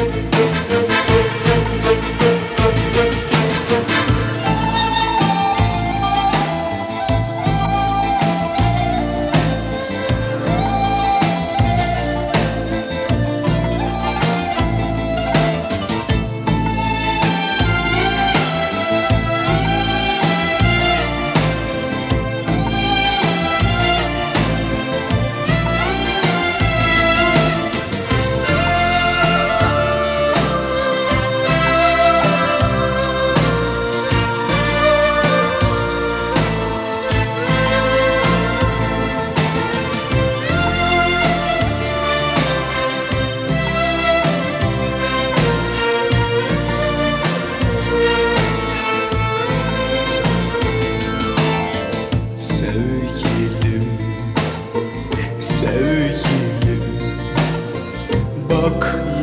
Sevgilim,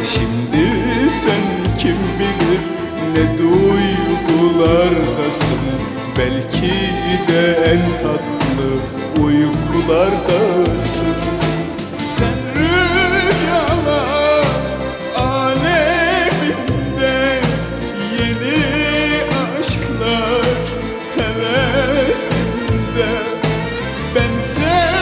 Şimdi sen kim bilir ne duygulardasın? Belki de en tatlı uykulardasın. Sen rüyalar aleminde Yeni aşklar hevesinde. Ben sevgide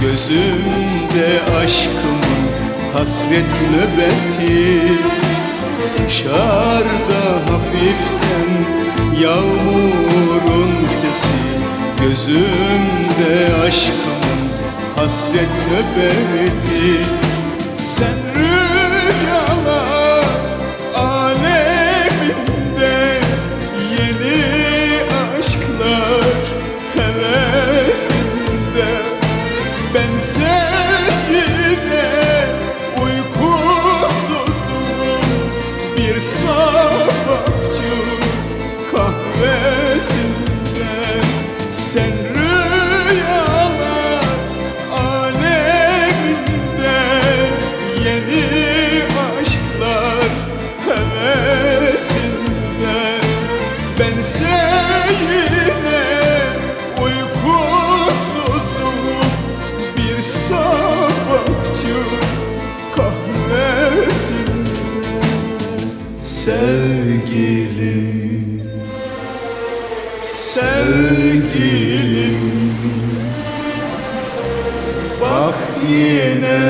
Gözümde aşkımın hasret nöbeti. Dışarıda hafiften yağmurun sesi. Gözümde aşkımın hasret nöbeti Ben seninle uykusuzdum Bir sabahçı kahvesinde Sevgilim Sevgilim. Bak yine